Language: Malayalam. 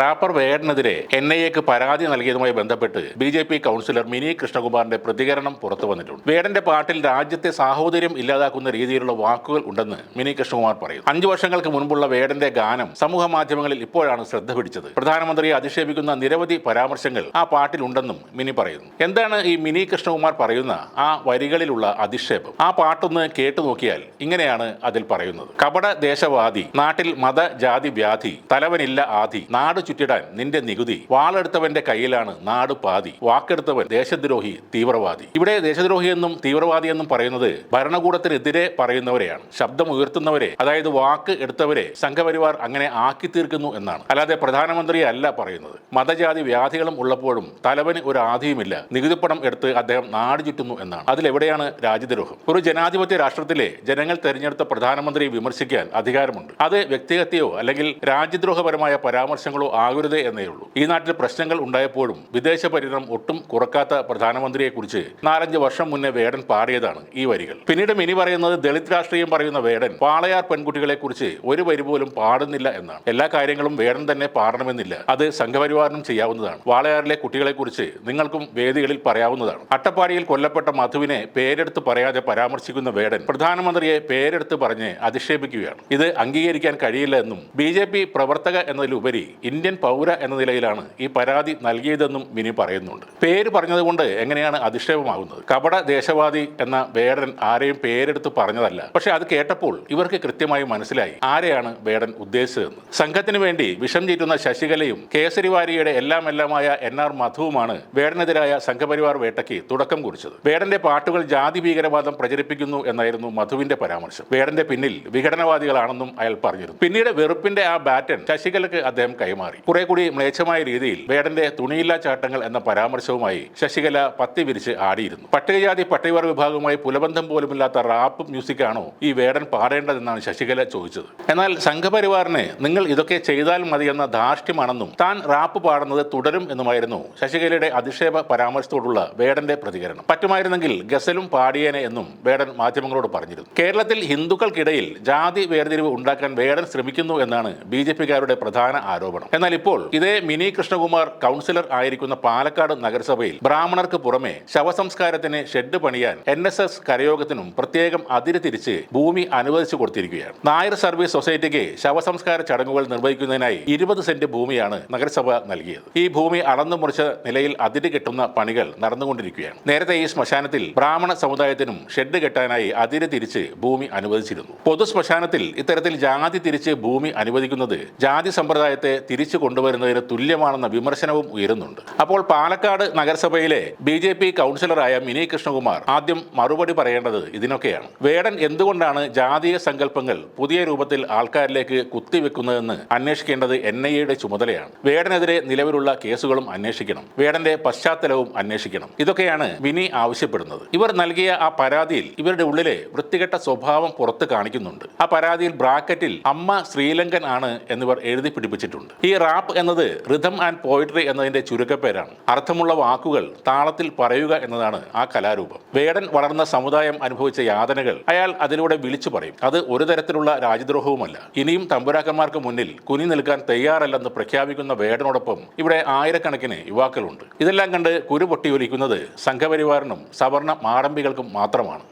റാപ്പർ വേടനെതിരെ എൻ ഐ എക്ക് പരാതി നൽകിയതുമായി ബന്ധപ്പെട്ട് B J P councillor Mini കൃഷ്ണകുമാറിന്റെ പ്രതികരണം പുറത്തു വന്നിട്ടുണ്ട്. വേടന്റെ പാട്ടിൽ രാജ്യത്തെ സാഹോദര്യം ഇല്ലാതാക്കുന്ന രീതിയിലുള്ള വാക്കുകൾ ഉണ്ടെന്ന് മിനി കൃഷ്ണകുമാർ പറയുന്നു. അഞ്ചു വർഷങ്ങൾക്ക് മുൻപുള്ള വേടന്റെ ഗാനം സമൂഹ മാധ്യമങ്ങളിൽ ഇപ്പോഴാണ് ശ്രദ്ധ പിടിച്ചത്. പ്രധാനമന്ത്രിയെ അധിക്ഷേപിക്കുന്ന നിരവധി പരാമർശങ്ങൾ ആ പാട്ടിലുണ്ടെന്നും മിനി പറയുന്നു. എന്താണ് ഈ മിനി കൃഷ്ണകുമാർ പറയുന്ന ആ വരികളിലുള്ള അധിക്ഷേപം? ആ പാട്ടൊന്ന് കേട്ടു നോക്കിയാൽ ഇങ്ങനെയാണ് അതിൽ പറയുന്നത്. കപട ദേശവാദി നാട്ടിൽ മത ജാതി വ്യാധി തലവനില്ല ആധി നാട് ചുറ്റിടാൻ നിന്റെ നികുതി വാളെടുത്തവന്റെ കയ്യിലാണ് നാട് പാതി വാക്കെടുത്തവൻ ദേശദ്രോഹി തീവ്രവാദി. ഇവിടെ ദേശദ്രോഹി എന്നും തീവ്രവാദി എന്നും പറയുന്നത് ഭരണകൂടത്തിനെതിരെ പറയുന്നവരെയാണ്. ശബ്ദം ഉയർത്തുന്നവരെ അതായത് വാക്ക് എടുത്തവരെ സംഘപരിവാർ അങ്ങനെ ആക്കി തീർക്കുന്നു എന്നാണ്. അല്ലാതെ പ്രധാനമന്ത്രിയെ അല്ല പറയുന്നത്. മതജാതി വ്യാധികളും ഉള്ളപ്പോഴും തലവന് ഒരു ആധിയുമില്ല. നികുതിപ്പണം എടുത്ത് അദ്ദേഹം നാട് ചുറ്റുന്നു എന്നാണ്. അതിലെവിടെയാണ് രാജ്യദ്രോഹം? ഒരു ജനാധിപത്യ രാഷ്ട്രത്തിലെ ജനങ്ങൾ തെരഞ്ഞെടുത്ത പ്രധാനമന്ത്രിയെ വിമർശിക്കാൻ അധികാരമുണ്ട്. അത് വ്യക്തിഹത്യയോ അല്ലെങ്കിൽ രാജ്യദ്രോഹപരമായ പരാമർശങ്ങളോ ആകരുതേ എന്നേ ഉള്ളൂ. ഈ നാട്ടിൽ പ്രശ്നങ്ങൾ ഉണ്ടായപ്പോഴും വിദേശ പര്യടനം ഒട്ടും കുറക്കാത്ത പ്രധാനമന്ത്രിയെക്കുറിച്ച് നാലഞ്ച് വർഷം മുന്നേ വേടൻ പാടിയതാണ് ഈ വരികൾ. പിന്നീട് മിനി പറയുന്നത് ദളിത് രാഷ്ട്രീയം പറയുന്ന വേടൻ പാളയാർ പെൺകുട്ടികളെ കുറിച്ച് ഒരു വരി പോലും പാടുന്നില്ല എന്നാണ്. എല്ലാ കാര്യങ്ങളും വേടൻ തന്നെ പാടണമെന്നില്ല. അത് സംഘപരിവാറിനും ചെയ്യാവുന്നതാണ്. വാളയാറിലെ കുട്ടികളെക്കുറിച്ച് നിങ്ങൾക്കും വേദികളിൽ പറയാവുന്നതാണ്. അട്ടപ്പാടിയിൽ കൊല്ലപ്പെട്ട മധുവിനെ പേരെടുത്ത് പറയാതെ പരാമർശിക്കുന്ന വേടൻ പ്രധാനമന്ത്രിയെ പേരെടുത്ത് പറഞ്ഞ് അധിക്ഷേപിക്കുകയാണ്. ഇത് അംഗീകരിക്കാൻ കഴിയില്ല എന്നും ബി പ്രവർത്തക എന്നതിലുപരി ഇന്ത്യൻ പൗര എന്ന നിലയിലാണ് ഈ പരാതി നൽകിയതെന്നും മിനി പറയുന്നുണ്ട്. പേര് പറഞ്ഞതുകൊണ്ട് എങ്ങനെയാണ് അധിക്ഷേപമാകുന്നത്? കപട ദേശവാദി എന്ന വേടൻ ആരെയും പേരെടുത്ത് പറഞ്ഞതല്ല. പക്ഷെ അത് കേട്ടപ്പോൾ ഇവർക്ക് കൃത്യമായി മനസ്സിലായി ആരെയാണ് വേടൻ ഉദ്ദേശിച്ചതെന്ന്. സംഘത്തിന് വേണ്ടി വിഷം ചീറ്റുന്ന ശശികലയും കേസരിവാരിയുടെ എല്ലാം എല്ലാമായ എൻ ആർ മധുവുമാണ് വേടനെതിരായ സംഘപരിവാർ വേട്ടയ്ക്ക് തുടക്കം കുറിച്ചത്. വേടന്റെ പാട്ടുകൾ ജാതി ഭീകരവാദം പ്രചരിപ്പിക്കുന്നു എന്നായിരുന്നു മധുവിന്റെ പരാമർശം. വേടന്റെ പിന്നിൽ വിഘടനവാദികളാണെന്നും അയാൾ പറഞ്ഞിരുന്നു. പിന്നീട് വെറുപ്പിന്റെ ആ ബാറ്റൻ ശശികലക്ക് അദ്ദേഹം കൈമാറി. കുറെ കൂടി മ്ലേച്ഛമായ രീതിയിൽ വേടന്റെ തുണിയില്ലാ ചാട്ടങ്ങൾ എന്ന പരാമർശവുമായി ശശികല പത്തി വിരിച്ച് ആടിയിരുന്നു. പട്ടികജാതി പട്ടികവർഗ വിഭാഗവുമായി പുലബന്ധം പോലുമില്ലാത്ത റാപ്പ് മ്യൂസിക് ആണോ ഈ വേടൻ പാടേണ്ടതെന്നാണ് ശശികല ചോദിച്ചത്. എന്നാൽ സംഘപരിവാറിന് നിങ്ങൾ ഇതൊക്കെ ചെയ്താൽ മതിയെന്ന ധാർഷ്ട്യമാണെന്നും താൻ റാപ്പ് പാടുന്നത് തുടരും എന്നുമായിരുന്നു ശശികലയുടെ അധിക്ഷേപ പരാമർശത്തോടുള്ള വേടന്റെ പ്രതികരണം. പറ്റുമായിരുന്നെങ്കിൽ ഗസലും പാടിയേനെ എന്നും വേടൻ മാധ്യമങ്ങളോട് പറഞ്ഞിരുന്നു. കേരളത്തിൽ ഹിന്ദുക്കൾക്കിടയിൽ ജാതി വേർതിരിവ് ഉണ്ടാക്കാൻ വേടൻ ശ്രമിക്കുന്നു എന്നാണ് ബി ജെ പ്രധാന ആരോപണം. എന്നാൽ ഇപ്പോൾ ഇതേ മിനി കൃഷ്ണകുമാർ കൗൺസിലർ ആയിരിക്കുന്ന പാലക്കാട് നഗരസഭയിൽ ബ്രാഹ്മണർക്ക് പുറമെ ശവസംസ്കാരത്തിന് ഷെഡ് പണിയാൻ എൻ എസ് എസ് കരയോഗത്തിനും പ്രത്യേകം അതിര് തിരിച്ച് ഭൂമി അനുവദിച്ചു കൊടുത്തിരിക്കുകയാണ്. നായർ സർവീസ് സൊസൈറ്റിക്ക് ശവസംസ്കാര ചടങ്ങുകൾ നിർവഹിക്കുന്നതിനായി ഇരുപത് സെന്റ് ഭൂമിയാണ് നഗരസഭ നൽകിയത്. ഈ ഭൂമി അളന്നു മുറിച്ച നിലയിൽ അതിര് കെട്ടുന്ന പണികൾ നടന്നുകൊണ്ടിരിക്കുകയാണ്. നേരത്തെ ഈ ശ്മശാനത്തിൽ ബ്രാഹ്മണ സമുദായത്തിനും ഷെഡ് കെട്ടാനായി അതിര് തിരിച്ച് ഭൂമി അനുവദിച്ചിരുന്നു. പൊതു ശ്മശാനത്തിൽ ഇത്തരത്തിൽ ജാതി തിരിച്ച് ഭൂമി അനുവദിക്കുന്നത് ജാതി സമ്പ്രദായത്തെ തിരിച്ചു കൊണ്ടുവരുന്നതിന് തുല്യമാണെന്ന വിമർശനവും ഉയരുന്നുണ്ട്. അപ്പോൾ പാലക്കാട് നഗരസഭയിലെ ബി ജെ പി കൗൺസിലറായ മിനി കൃഷ്ണകുമാർ ആദ്യം മറുപടി പറയേണ്ടത് ഇതിനൊക്കെയാണ്. വേടൻ എന്തുകൊണ്ടാണ് ജാതീയ സങ്കല്പങ്ങൾ പുതിയ രൂപത്തിൽ ആൾക്കാരിലേക്ക് കുത്തിവെക്കുന്നതെന്ന് അന്വേഷിക്കേണ്ടത് എൻ ഐ എയുടെ ചുമതലയാണ്. വേടനെതിരെ നിലവിലുള്ള കേസുകളും അന്വേഷിക്കണം. വേടന്റെ പശ്ചാത്തലവും അന്വേഷിക്കണം. ഇതൊക്കെയാണ് മിനി ആവശ്യപ്പെടുന്നത്. ഇവർ നൽകിയ ആ പരാതിയിൽ ഇവരുടെ ഉള്ളിലെ വൃത്തികെട്ട സ്വഭാവം പുറത്ത് കാണിക്കുന്നുണ്ട്. ആ പരാതിയിൽ ബ്രാക്കറ്റിൽ അമ്മ ശ്രീലങ്കൻ ആണ് എന്നിവർ എഴുതി പിടിപ്പിച്ചിട്ടുണ്ട്. ഈ റാപ്പ് എന്നത് റിഥം ആൻഡ് പോയിട്രി എന്നതിന്റെ ചുരുക്കപ്പേരാണ്. അർത്ഥമുള്ള വാക്കുകൾ താളത്തിൽ പറയുക എന്നതാണ് ആ കലാരൂപം. വേടൻ വളർന്ന സമുദായം അനുഭവിച്ച യാതനകൾ അയാൾ അതിലൂടെ വിളിച്ചു പറയും. അത് ഒരു തരത്തിലുള്ള രാജ്യദ്രോഹവുമല്ല. ഇനിയും തമ്പുരാക്കന്മാർക്ക് മുന്നിൽ കുനി നിൽക്കാൻ തയ്യാറല്ലെന്ന് പ്രഖ്യാപിക്കുന്ന വേടനോടൊപ്പം ഇവിടെ ആയിരക്കണക്കിന് യുവാക്കളുണ്ട്. ഇതെല്ലാം കണ്ട് കുരു പൊട്ടിയൊലിക്കുന്നത് സംഘപരിവാറിനും സവർണ മാടമ്പികൾക്കും മാത്രമാണ്.